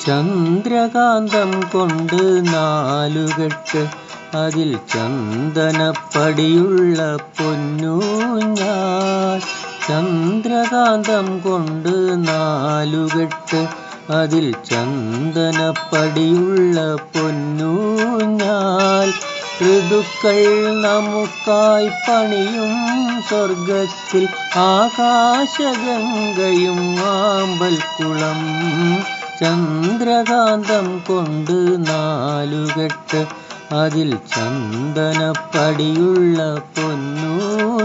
ചന്ദ്രകാന്തം കൊണ്ട് നാലുകെട്ട് അതിൽ ചന്ദനപ്പടിയുള്ള പൊന്നൂഞ്ഞാൽ ചന്ദ്രകാന്തം കൊണ്ട് നാലുകെട്ട് അതിൽ ചന്ദനപ്പടിയുള്ള പൊന്നൂഞ്ഞാൽ ഋതുക്കൾ നമുക്കായി പണിയും സ്വർഗത്തിൽ ആകാശഗംഗയും ആമ്പൽക്കുളം ചന്ദ്രകാന്തം കൊണ്ട് നാലുകെട്ട് അതിൽ ചന്ദനപ്പടിയുള്ള പൊന്നൂഞ്ഞാൽ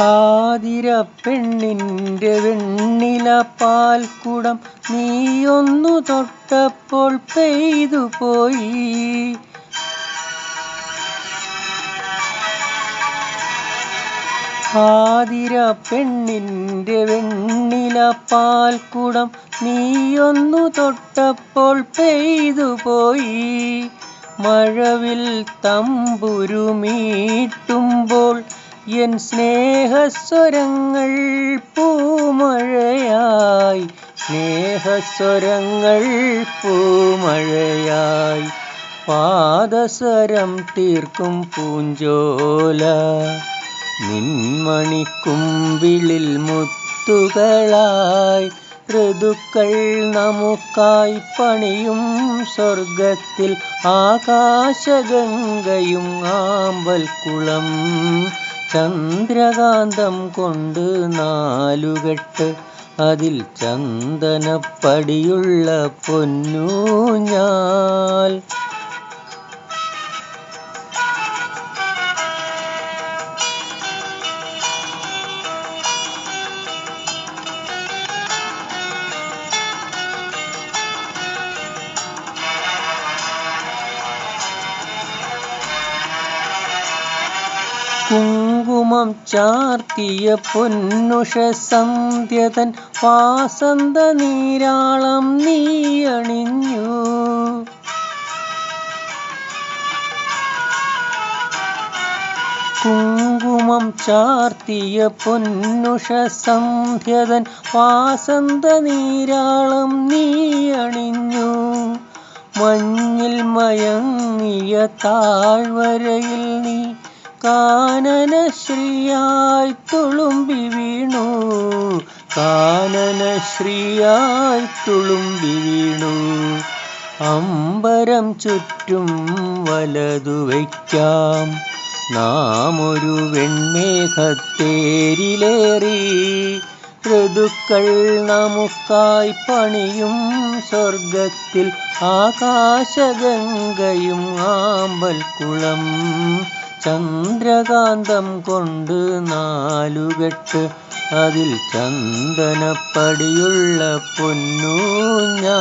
ആതിര പെണ്ണിന്റെ വെണ്ണില പാൽക്കുടം നീയൊന്നു തൊട്ടപ്പോൾ പെയ്തു പോയി. ആതിര പെണ്ണിന്റെ വെണ്ണില പാൽക്കുടം നീയൊന്നു തൊട്ടപ്പോൾ പെയ്തു പോയി. മഴവിൽ തമ്പുരുമീട്ടുമ്പോൾ എൻ സ്നേഹസ്വരങ്ങൾ പൂമഴയായി സ്നേഹസ്വരങ്ങൾ പൂമഴയായി. പാദസ്വരം തീർക്കും പൂഞ്ചോല നിൻമണിക്കുമ്പിളിൽ മുത്തുകളായി. ഋതുക്കൾ നമുക്കായി പണിയും സ്വർഗത്തിൽ ആകാശഗംഗയും ആമ്പൽക്കുളം. ചന്ദ്രകാന്തം കൊണ്ട് നാലുകെട്ട് അതിൽ ചന്ദനപ്പടിയുള്ള പൊന്നൂഞ്ഞാൽ കുങ്കുമം ചാർത്തിയ പൊന്നുഷ സന്ധ്യതൻ വാസന്ത നീരാളം നീയണിഞ്ഞു കുങ്കുമം ചാർത്തിയ പൊന്നുഷ സന്ധ്യതൻ വാസന്ത നീരാളം നീയണിഞ്ഞു മഞ്ഞിൽ മയങ്ങിയ താഴ്വരയിൽ നീ കാനനശ്രീയായി തുളുമ്പി വീണു. കാനനശ്രീയായി തുളുമ്പി വീണു. അമ്പരം ചുറ്റും വലതു വയ്ക്കാം. നാം ഒരു വെൺമേഘത്തേരിലേറി ഋതുക്കൾ നമുക്കായി പണിയും സ്വർഗത്തിൽ ആകാശഗംഗയും ആമ്പൽക്കുളം. ചന്ദ്രകാന്തം കൊണ്ട് നാലുകെട്ട് അതിൽ ചന്ദനപ്പടിയുള്ള പൊന്നൂഞ്ഞാൽ